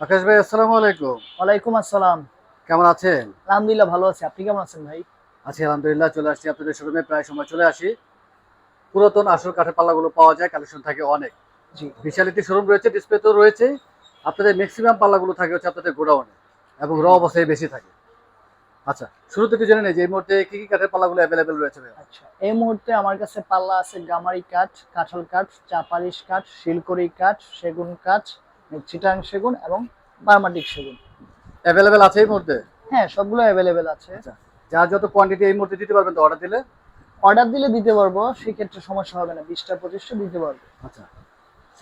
আকাশ ভাই আসসালামু আলাইকুম। ওয়ালাইকুম আসসালাম। কেমন আছেন? আলহামদুলিল্লাহ ভালো আছি। আপনি কেমন আছেন ভাই? আছি আলহামদুলিল্লাহ চলে আসছি আপনাদের শোরুমে। প্রায় সময় চলে আসি। পুরাতন আসল কাঠের পাল্লাগুলো পাওয়া যায় কালেকশন থাকে অনেক। জি। বিশাল একটি শোরুম রয়েছে ডিসপ্লে তো রয়েছে। আপনাদের ম্যাক্সিমাম পাল্লাগুলো থাকে হচ্ছে আপনাদের গোডাউনে এবং র অবস্থায় বেশি থাকে। আচ্ছা শুরুতে একটু জেনে নেই যে এই মুহূর্তে কি কি কাঠের পাল্লাগুলো অ্যাভেলেবেল রয়েছে? আচ্ছা এই মুহূর্তে আমার কাছে পাল্লা আছে গামারি কাঠ কাঁঠাল কাঠ চাপালিশ কাঠ শিলকড়ি কাঠ সেগুন কাঠ চিটাং সেগুন এবং বার্মাটিক সেগুন। অ্যাভেলেবেল আছে এই মুহূর্তে? হ্যাঁ সবগুলো অ্যাভেলেবেল আছে। আচ্ছা যার যত কোয়ান্টিটি এই মুহূর্তে দিতে পারবেন তো অর্ডার দিলে? অর্ডার দিলে দিতে পারব সেক্ষেত্রে সমস্যা হবে না বিশটা পঁচিশটা দিতে পারব। আচ্ছা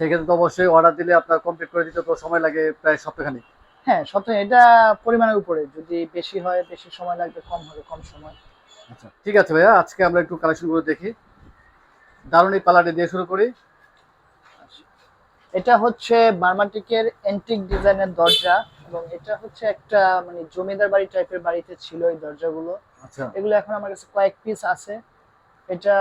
সেক্ষেত্রে তো অবশ্যই অর্ডার দিলে আপনার কমপ্লিট করে দিতে তো সময় লাগে প্রায় সপ্তাহখানি হ্যাঁ সপ্তাহে এটা পরিমাণের উপরে যদি বেশি হয় বেশি সময় লাগবে কম হবে কম সময়। আচ্ছা ঠিক আছে ভাইয়া আজকে আমরা একটু কালেকশনগুলো দেখি। দারুণ এই পাল্লাটি দিয়ে শুরু করি। এটা হচ্ছে বার্মাটিকের এন্টিক ডিজাইনের দরজা এবং এটা হচ্ছে একটা মানে জমিদার বাড়ি টাইপের বাড়িতে ছিল এই দরজাগুলো। আচ্ছা। এগুলো এখন আমার কাছে কয়েক পিস আছে। এটা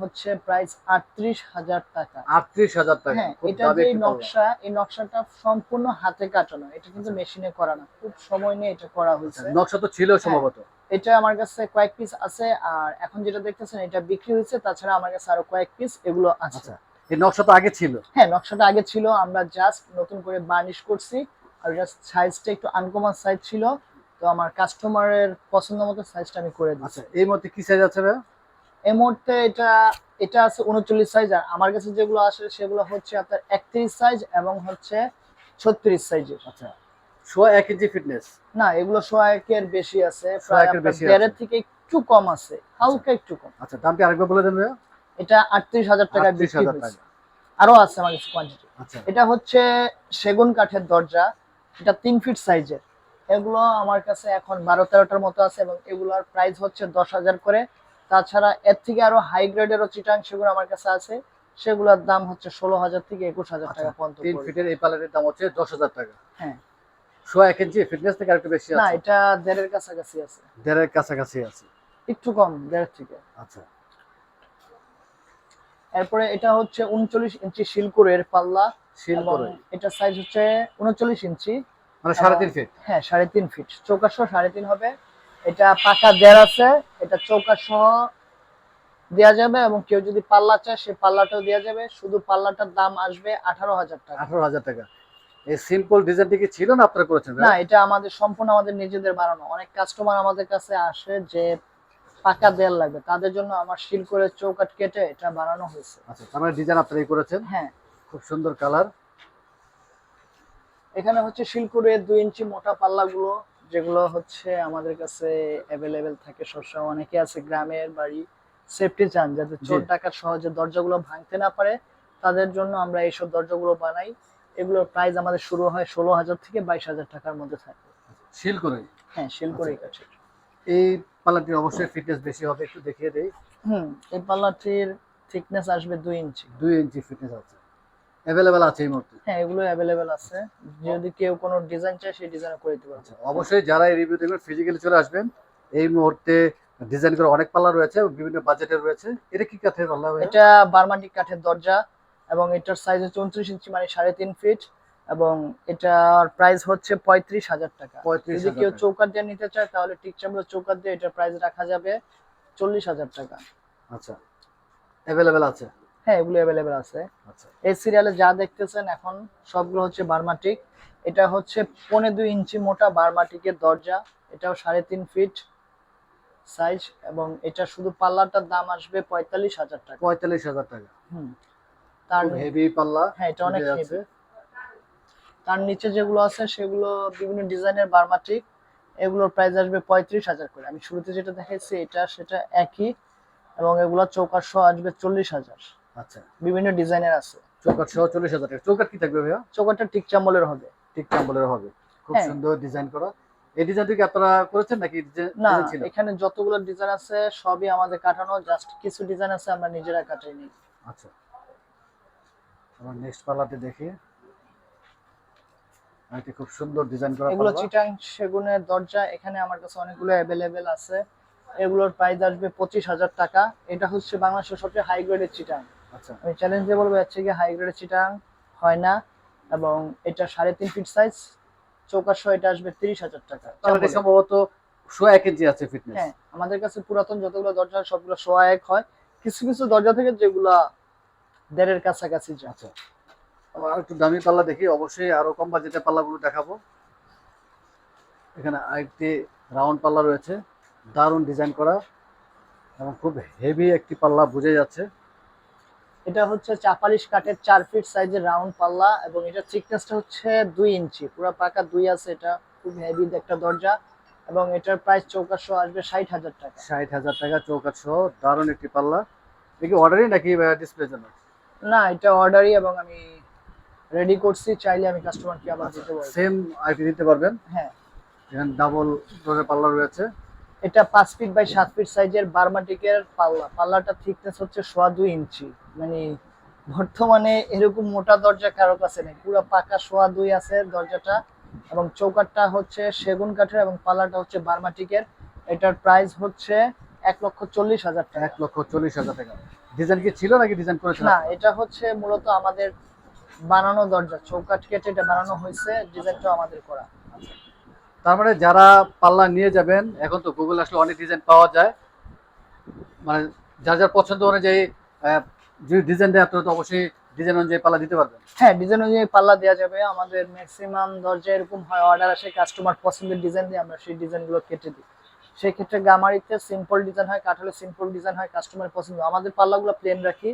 হচ্ছে প্রাইস আটত্রিশ হাজার টাকা। আটত্রিশ হাজার টাকা। হ্যাঁ এটা যে নকশা এই নকশাটা সম্পূর্ণ হাতে কাটানো। এটা কিন্তু মেশিনে করা না। খুব সময় নিয়ে এটা করা হয়েছে। আচ্ছা, নকশা তো ছিল সম্ভবত। এটা আমার কাছে কয়েক পিস আছে। আর এখন যেটা দেখতেছেন এটা বিক্রি হয়েছে। তাছাড়া আমার কাছে আরও কয়েক পিস এগুলো আছে। আচ্ছা। এই আগে ছিল। হ্যাঁ নকশাটা আগে ছিল। আমরা জাস্ট নতুন করে বার্নিশ করছি। আর জাস্ট সাইজটা একটু আনকমন সাইজ ছিল। তো আমার কাস্টমারের পছন্দ মতো সাইজটা আমি করে দিচ্ছি। আচ্ছা এই কি সাইজ আছে ভাইয়া? এই মুহূর্তে এটা এটা আছে উনচল্লিশ সাইজ আর আমার কাছে যেগুলো আসে সেগুলো হচ্ছে আপনার একত্রিশ সাইজ এবং হচ্ছে ছত্রিশ সাইজের আচ্ছা সোয়া এক ইঞ্চি ফিটনেস না এগুলো সোয়াকের বেশি আছে। প্রায় দেড়ের থেকে একটু কম আছে। হালকা একটু কম। আচ্ছা দামটি আরেকবার বলে দেন ভাইয়া? এটা আটত্রিশ হাজার টাকায় বিক্রি হয়েছে টাকা। আরও আছে আমার কাছে কোয়ান্টিটি আচ্ছা। এটা হচ্ছে সেগুন কাঠের দরজা। এটা তিন ফিট সাইজের এগুলো আমার কাছে এখন বারো তেরোটার মতো আছে এবং এগুলোর প্রাইস হচ্ছে দশ হাজার করে। তাছাড়া এর থেকে আরও হাই গ্রেডেরও চিটাং সেগুলো আমার কাছে আছে। সেগুলোর দাম হচ্ছে ষোলো হাজার থেকে একুশ হাজার আচ্ছা, টাকা পর্যন্ত তিন ফিটের এই পাল্লাটির দাম হচ্ছে দশ হাজার টাকা। হ্যাঁ। সোয়া এক ইঞ্চি ফিটনেস থেকে আরেকটু বেশি না এটা দেড়ের কাছাকাছি আছে। দেড়ের কাছাকাছি আছে। একটু কম দেড় থেকে। আচ্ছা। এরপরে এটা হচ্ছে উনচল্লিশ ইঞ্চি শিলকুরের পাল্লা এটা সাইজ হচ্ছে উনচল্লিশ ইঞ্চি। মানে সাড়ে তিন ফিট হ্যাঁ সাড়ে তিন ফিট সাড়ে তিন হবে। এটা পাকা দেড় আছে। এটা সহ দেওয়া যাবে এবং কেউ যদি পাল্লা চায় সে পাল্লাটাও দেওয়া যাবে। শুধু পাল্লাটার দাম আসবে আঠারো হাজার টাকা। আঠারো হাজার টাকা। এই সিম্পল ডিজাইনটি কি ছিল না আপনারা করেছেন না এটা আমাদের সম্পূর্ণ আমাদের নিজেদের বানানো। অনেক কাস্টমার আমাদের কাছে আসে যে পাকা দেয়াল লাগবে। তাদের জন্য আমার শিল করে চৌকাট কেটে এটা বানানো হয়েছে। আচ্ছা তার মানে ডিজাইন আপনারাই করেছেন? হ্যাঁ। খুব সুন্দর কালার এখানে হচ্ছে শিলকুড়ের দুই ইঞ্চি মোটা পাল্লাগুলো যেগুলো হচ্ছে আমাদের কাছে অ্যাভেলেবেল থাকে সবসময় অনেকে আছে গ্রামের বাড়ি সেফটি চান যাতে চোর। ডাকাত সহজে দরজাগুলো ভাঙতে না পারে। তাদের জন্য আমরা এইসব দরজাগুলো বানাই। এগুলোর প্রাইস আমাদের শুরু হয় ষোলো হাজার থেকে বাইশ হাজার টাকার মধ্যে থাকে। শিল করে হ্যাঁ শিলকুড়ি কাছে এই পাল্লাটির অবশ্যই ফিটনেস বেশি হবে একটু দেখিয়ে দেই। হুম এই পাল্লাটির থিকনেস আসবে দুই ইঞ্চি। দুই ইঞ্চি ফিটনেস আছে। অ্যাভেলেবেল আছে এই মুহূর্তে? হ্যাঁ এগুলো অ্যাভেলেবেল আছে। যদি কেউ কোনো ডিজাইন চায় সেই ডিজাইন করে দিতে পারছে আচ্ছা অবশ্যই যারা এই রিভিউ দেখবেন ফিজিক্যালি চলে আসবেন এই মুহূর্তে ডিজাইন করে অনেক পাল্লা রয়েছে বিভিন্ন বাজেটের রয়েছে। এটা কি কাঠের পাল্লা এটা বার্মাটিক কাঠের দরজা এবং এটার সাইজ হচ্ছে উনত্রিশ ইঞ্চি মানে সাড়ে তিন ফিট এবং এটার প্রাইস হচ্ছে পঁয়ত্রিশ হাজার টাকা। যদি কেউ। চৌকাট দিয়ে নিতে চায় তাহলে টিক চামড়া চৌকাট দিয়ে এটার প্রাইস রাখা যাবে চল্লিশ হাজার টাকা। আচ্ছা। অ্যাভেলেবেল আছে? হ্যাঁ এগুলো অ্যাভেলেবেল আছে। আচ্ছা। এই সিরিয়ালে যা দেখতেছেন এখন সবগুলো হচ্ছে বার্মাটিক এটা হচ্ছে পৌনে দুই ইঞ্চি মোটা বার্মাটিকের দরজা। এটাও সাড়ে তিন ফিট সাইজ এবং এটা শুধু পাল্লাটার দাম আসবে পঁয়তাল্লিশ হাজার টাকা। পঁয়তাল্লিশ হাজার টাকা। হুম। তার হেভি পাল্লা। হ্যাঁ এটা অনেক। হেভি তার নিচে যেগুলো আছে সেগুলো বিভিন্ন ডিজাইনের বার্মাটিক এগুলোর প্রাইস আসবে পঁয়ত্রিশ হাজার করে। আমি শুরুতে যেটা দেখাইছি এটা সেটা একই এবং এগুলো চৌকাট সহ আসবে চল্লিশ হাজার। আচ্ছা। বিভিন্ন ডিজাইনের আছে। চৌকাট সহ চল্লিশ হাজার টাকা। চৌকাট কি থাকবে ভাইয়া? চৌকাটটা টিক চাম্বলের হবে। ঠিক চাম্বলের হবে। খুব হ্যাঁ। সুন্দর ডিজাইন করা। এই ডিজাইনটি কি আপনারা করেছেন নাকি না এখানে যতগুলো ডিজাইন আছে সবই আমাদের কাটানো জাস্ট কিছু ডিজাইন আছে আমরা নিজেরা কাটাই নি আচ্ছা। আমার নেক্সট পাল্লাতে দেখি। এটি খুব সুন্দর ডিজাইন করা এগুলো চিটাং সেগুনের দরজা এখানে আমার কাছে অনেকগুলো অ্যাভেলেবেল আছে। এগুলোর প্রাইস আসবে পঁচিশ হাজার টাকা। এটা হচ্ছে বাংলাদেশের সবচেয়ে হাই গ্রেডের চিটাং। আচ্ছা। আমি চ্যালেঞ্জ দিয়ে বলব হচ্ছে কি হাই গ্রেডের চিটাং হয় না এবং এটা সাড়ে তিন ফিট সাইজ চৌকাশ এটা আসবে তিরিশ হাজার টাকা। সম্ভবত শো এক ইঞ্চি আছে ফিটনেস হ্যাঁ আমাদের কাছে পুরাতন যতগুলো দরজা সবগুলো সোয়া এক হয়। কিছু কিছু দরজা থেকে যেগুলা দেড়ের কাছাকাছি আচ্ছা। আবার একটু দামি পাল্লা দেখি অবশ্যই আরও কম বাজেটের পাল্লাগুলো দেখাবো। এখানে আরেকটি রাউন্ড পাল্লা রয়েছে দারুণ ডিজাইন করা এবং খুব হেভি একটি পাল্লা বুঝে যাচ্ছে। এটা হচ্ছে চাপালিশ কাঠের চার ফিট সাইজের রাউন্ড পাল্লা এবং এটা থিকনেসটা হচ্ছে দুই ইঞ্চি পুরো পাকা দুই আছে এটা খুব হেভি একটা দরজা এবং এটার প্রাইস চৌকাশো আসবে ষাট হাজার টাকা। ষাট হাজার টাকা সহ দারুণ একটি পাল্লা। দেখি অর্ডারই নাকি ডিসপ্লের জন্য? না এটা অর্ডারই এবং আমি রেডি করছি চাইলে আমি কাস্টমারকে আবার দিতে পারব। সেম আইটি দিতে পারবেন? হ্যাঁ। এখানে ডাবল ডোরের পাল্লা রয়েছে। এটা পাঁচ ফিট বাই সাত ফিট সাইজের বার্মাটিকের পাল্লা পাল্লাটা থিকনেস হচ্ছে সোয়া দুই ইঞ্চি। মানে বর্তমানে এরকম মোটা দরজা কারও কাছে নেই। পুরো পাকা সোয়া দুই আছে দরজাটা। এবং চৌকাটটা হচ্ছে সেগুন কাঠের এবং পাল্লাটা হচ্ছে বার্মাটিকের এটার প্রাইস হচ্ছে এক লক্ষ চল্লিশ হাজার টাকা। এক লক্ষ চল্লিশ হাজার টাকা। ডিজাইন কি ছিল নাকি ডিজাইন করেছিল না এটা হচ্ছে মূলত আমাদের বানানো দরজা চৌকাঠ কেটে এটা বানানো হয়েছে ডিজাইনটাও আমাদের করা তার মানে যারা পাল্লা নিয়ে যাবেন এখন তো গুগল আসলে অনেক ডিজাইন পাওয়া যায়। মানে যার যার পছন্দ অনুযায়ী যদি ডিজাইন দেয় আপনারা তো অবশ্যই ডিজাইন অনুযায়ী পাল্লা দিতে পারবেন। হ্যাঁ ডিজাইন অনুযায়ী পাল্লা দেওয়া যাবে। আমাদের ম্যাক্সিমাম দরজা এরকম হয় অর্ডার আসে কাস্টমার পছন্দের ডিজাইন দিয়ে আমরা সেই ডিজাইনগুলো কেটে দিই। সেই ক্ষেত্রে গামারিতে সিম্পল ডিজাইন হয় কাঠালে সিম্পল ডিজাইন হয় কাস্টমার পছন্দ। আমাদের পাল্লাগুলো প্লেন রাখি।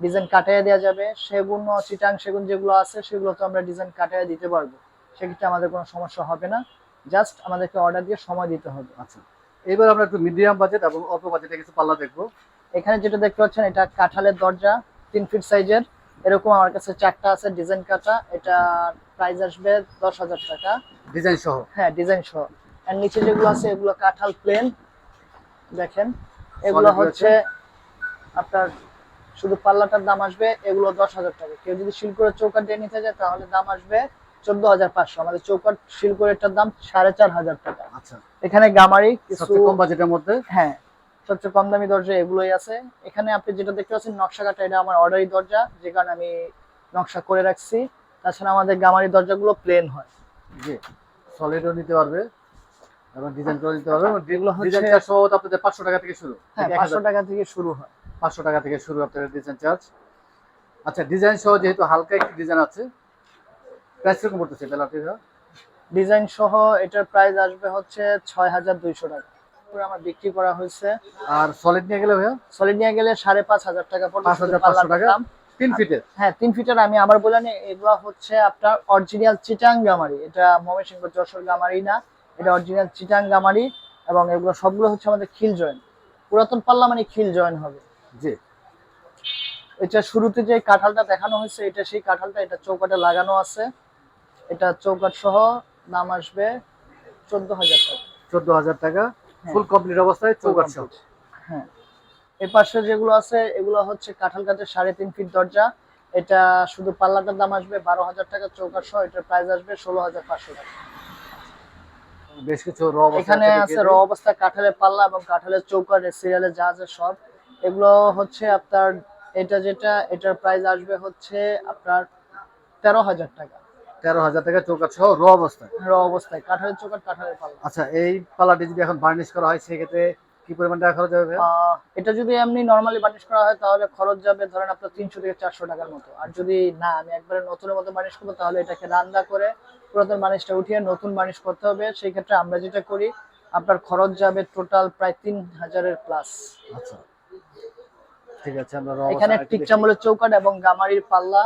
ডিজাইন কাটাইয়া দেওয়া যাবে। সেগুন চিটাং সেগুন যেগুলো আছে সেগুলো তো আমরা ডিজাইন কাটাইয়া দিতে পারব। সেক্ষেত্রে আমাদের কোনো সমস্যা হবে না। জাস্ট আমাদেরকে অর্ডার দিয়ে সময় দিতে হবে। আচ্ছা। এবার আমরা একটু মিডিয়াম বাজেট এবং অল্প বাজেটে কিছু পাল্লা দেখব। এখানে যেটা দেখতে পাচ্ছেন এটা কাঁঠালের দরজা তিন ফিট সাইজের এরকম আমার কাছে চারটা আছে ডিজাইন কাটা। এটা প্রাইস আসবে দশ হাজার টাকা। ডিজাইন সহ? হ্যাঁ ডিজাইন সহ। আর নিচে যেগুলো আছে এগুলো কাঁঠাল প্লেন দেখেন। এগুলো হচ্ছে আপনার শুধু পাল্লাটার দাম আসবে এগুলো দশ হাজার টাকা। কেউ যদি শিলকরের চৌকাট দিয়ে নিতে যায় তাহলে দাম আসবে চোদ্দ হাজার পাঁচশো। আমাদের চৌকাট শিলকরেরটার দাম সাড়ে চার হাজার টাকা। আচ্ছা। এখানে গামারি কিছু কম বাজেটের মধ্যে? হ্যাঁ সবচেয়ে কম দামি দরজা এগুলোই আছে। এখানে আপনি যেটা দেখতে পাচ্ছেন নকশা কাটা এটা আমার অর্ডারি দরজা যে কারণে আমি নকশা করে রাখছি। তাছাড়া আমাদের গামারি দরজাগুলো প্লেন হয়। জি সলিডও নিতে পারবে এবং ডিজাইন করে নিতে পারবে। এগুলো হচ্ছে- আপনাদের পাঁচশো টাকা থেকে শুরু। হ্যাঁ পাঁচশো টাকা থেকে শুরু হয়। পাঁচশো টাকা থেকে শুরু আপনাদের ডিজাইন চার্জ আচ্ছা ডিজাইন সহ যেহেতু হালকা একটি ডিজাইন আছে প্রাইস কীরকম পড়তেছে বেলাটি ডিজাইন সহ এটার প্রাইস আসবে হচ্ছে ছয় হাজার দুইশো টাকা। পুরো আমার বিক্রি করা হয়েছে। আর সলিড নিয়ে গেলে ভাইয়া? সলিড নিয়ে গেলে সাড়ে পাঁচ হাজার টাকা পড়বে। পাঁচ হাজার পাঁচশো টাকা। তিন ফিটের হ্যাঁ তিন ফিটার আমি আবার এগুলো হচ্ছে আপনার অরিজিনাল চিটাং গামারি এটা ময়মনসিংহ যশোর গামারি না এটা অরিজিনাল চিটাং গামারি এবং এগুলো সবগুলো হচ্ছে আমাদের খিল জয়েন। পুরাতন পাল্লা মানে খিল জয়েন হবে। জি। এটা শুরুতে যে কাঁঠালটা দেখানো হয়েছে এটা সেই কাঁঠালটা এটা চৌকাটে লাগানো আছে। এটা চৌকাট সহ দাম আসবে চোদ্দ হাজার টাকা। চোদ্দ হাজার টাকা। হ্যাঁ। ফুল কমপ্লিট অবস্থায় সহ। হ্যাঁ। এর পাশে যেগুলো আছে এগুলো হচ্ছে কাঁঠাল কাঠের সাড়ে তিন ফিট দরজা। এটা শুধু পাল্লাটার দাম আসবে বারো হাজার টাকা চৌকাট সহ এটার প্রাইস আসবে ষোলো হাজার পাঁচশো টাকা। বেশ কিছু র এখানে আছে র অবস্থা কাঁঠালের পাল্লা এবং কাঁঠালের চৌকাট সিরিয়ালের যা আছে সব। এগুলো হচ্ছে আপনার এটা যেটা এটার প্রাইস আসবে হচ্ছে আপনার তেরো হাজার টাকা। তেরো হাজার টাকা চৌকাঠ সহ র অবস্থায়? র অবস্থায় কাঁঠালের চৌকাট কাঁঠালের পাল্লা আচ্ছা এই পাল্লাটি যদি এখন বার্নিশ করা হয় সেক্ষেত্রে কি পরিমাণ টাকা খরচ হবে? এটা যদি এমনি নর্মালি বার্নিশ করা হয় তাহলে খরচ যাবে ধরেন আপনার তিনশো থেকে চারশো টাকার মতো। আর যদি না আমি একবারে নতুনের মতো বানিশ করব তাহলে এটাকে রান্না করে পুরাতন বানিশটা উঠিয়ে নতুন বানিশ করতে হবে। সেই ক্ষেত্রে আমরা যেটা করি আপনার খরচ যাবে টোটাল প্রায় তিন হাজারের প্লাস আচ্ছা। ঠিক আছে আমরা এখানে অবস্থায় টিক দেখি। চামলের চৌকাট এবং গামারির পাল্লা।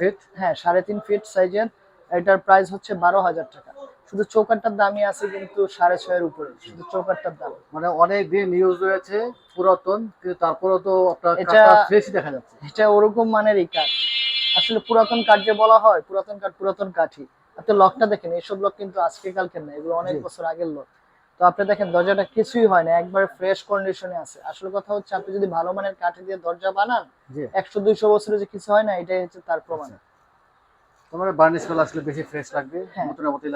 ফিট হ্যাঁ সাড়ে তিন ফিট সাইজের এটার প্রাইস হচ্ছে বারো হাজার টাকা। শুধু চৌকাটটার দামই আছে কিন্তু সাড়ে ছয়ের উপরে। শুধু চৌকাটটার দাম। মানে অনেক দিন নিউজ রয়েছে পুরাতন কিন্তু তারপরেও তো আপনার এটা- ফ্রেশই দেখা যাচ্ছে। এটা ওরকম মানেরই কাঠ। আসলে পুরাতন কাঠ যে বলা হয় পুরাতন কাঠ পুরাতন কাঠই। আপনি লকটা দেখেন এইসব লক কিন্তু আজকে কালকের না এগুলো অনেক বছর আগের লক তো আপনি দেখেন দরজাটা কিছুই হয় না একবারে ফ্রেশ কন্ডিশনে আছে। আসলে কথা হচ্ছে আপনি যদি ভালো মানের কাঠে দিয়ে দরজা বানান একশো দুইশো বছরে যে কিছু হয় না এটাই হচ্ছে তার প্রমাণ। তোমার বার্নিশ করলে আসলে বেশি ফ্রেশ লাগবে হ্যাঁ।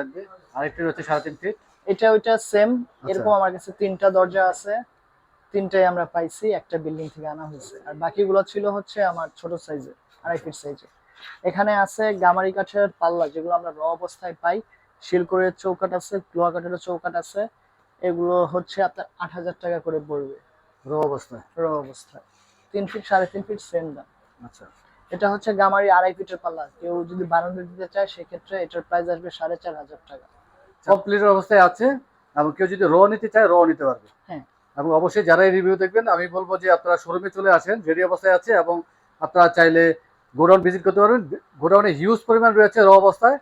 লাগবে। আরেকটি রয়েছে সাড়ে তিন ফিট এটা ওইটা সেম আচ্ছা। এরকম আমার কাছে তিনটা দরজা আছে। তিনটাই আমরা পাইছি একটা বিল্ডিং থেকে আনা হয়েছে। আর বাকিগুলো ছিল হচ্ছে আমার ছোট সাইজের আড়াই ফিট সাইজের এখানে আছে গামারি কাঠের পাল্লা যেগুলো আমরা র অবস্থায় পাই। শিলকরের চৌকাট আছে লোহা কাঠের চৌকাট আছে। এগুলো হচ্ছে আপনার আট হাজার টাকা করে পড়বে। র অবস্থায়? র অবস্থায়। তিন ফিট সাড়ে তিন ফিট সেম দাম। আচ্ছা। এটা হচ্ছে গামারি আড়াই ফিটের পাল্লা। কেউ যদি বারান্দা দিতে চায় সেক্ষেত্রে এটার প্রাইস আসবে সাড়ে চার হাজার টাকা। কমপ্লিট অবস্থায় আছে এবং কেউ যদি র নিতে চায় র নিতে পারবে। হ্যাঁ। এবং অবশ্যই যারা এই রিভিউ দেখবেন আমি বলব যে আপনারা শোরুমে চলে আসেন রেডি অবস্থায় আছে এবং আপনারা চাইলে গোডাউন ভিজিট করতে পারবেন। গোডাউনে হিউজ পরিমাণ রয়েছে র অবস্থায়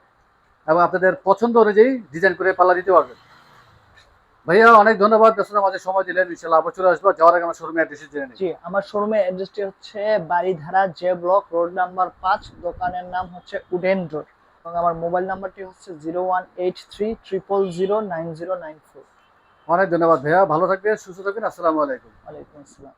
এবং আপনাদের পছন্দ অনুযায়ী ডিজাইন করে পাল্লা দিতে পারবেন। ভাইয়া অনেক ধন্যবাদ। ব্যস্ততার মাঝে সময় দিলেন ইনশাল্লাহ আবার চলে আসব। যাওয়ার আগে আমার শোরুমে অ্যাড্রেস জেনে নিই। জি আমার শোরুমের অ্যাড্রেসটি হচ্ছে Baridhara J block road number পাঁচ দোকানের নাম হচ্ছে উডেন রোড এবং আমার মোবাইল নাম্বারটি হচ্ছে zero one eight three triple zero nine zero nine four অনেক ধন্যবাদ ভাইয়া ভালো থাকবেন সুস্থ থাকবেন আসসালামু আলাইকুম। ওয়ালাইকুম আসসালাম।